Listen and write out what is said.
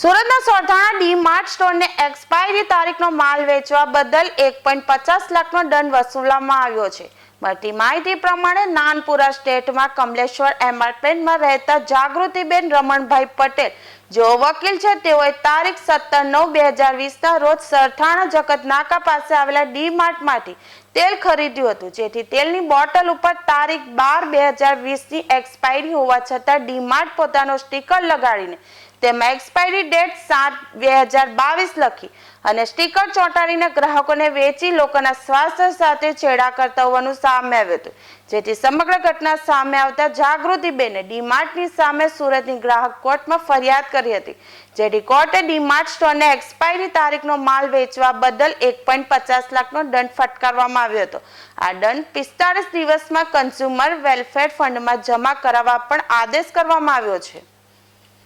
સુરતના સોરઠાણા D Mart સ્ટોરને એક્સપાયરી તારીખનો માલ વેચવા બદલ એક પોઈન્ટ પચાસ લાખનો દંડ વસૂલવામાં આવ્યો છે. મળતી માહિતી પ્રમાણે નાનપુરા સ્ટેટમાં કમલેશ્વર એપાર્ટમેન્ટમાં રહેતા જાગૃતિબેન રમણભાઈ પટેલ જેઓ વકીલ છે, તેઓએ તારીખ સત્તર નવ બે હજાર વીસના રોજ સરથાણા જગત નાકા પાસે આવેલા ડી માર્ટમાંથી તેલ ખરીદ્યું હતું. જેથી તેલની બોટલ ઉપર તારીખ બાર બે હજાર વીસની એક્સપાયરી હોવા છતાં ડી માર્ટ પોતાનો સ્ટીકર લગાડીને તેમાં એક્સપાયરી ડેટ સાત બે હજાર બાવીસ લખી અને સ્ટીકર ચોંટાડીને ગ્રાહકોને વેચી લોકોના સ્વાસ્થ્ય સાથે છેડા કરતા હોવાનું સામે આવ્યું હતું. જેથી સમગ્ર ઘટના સામે આવતા જાગૃતિબેને ડીમાર્ટની સામે સુરતની ગ્રાહક કોર્ટમાં ફરિયાદ કરી હતી. જેથી કોર્ટે ડીમાર્ટ સ્ટોરને એક્સપાયરી તારીખનો માલ વેચવા બદલ એક પોઈન્ટ પચાસ લાખનો દંડ ફટકારવામાં આવ્યો હતો. આ દંડ પિસ્તાળીસ દિવસમાં કન્ઝ્યુમર વેલફેર ફંડમાં જમા કરાવવા પણ આદેશ કરવામાં આવ્યો છે.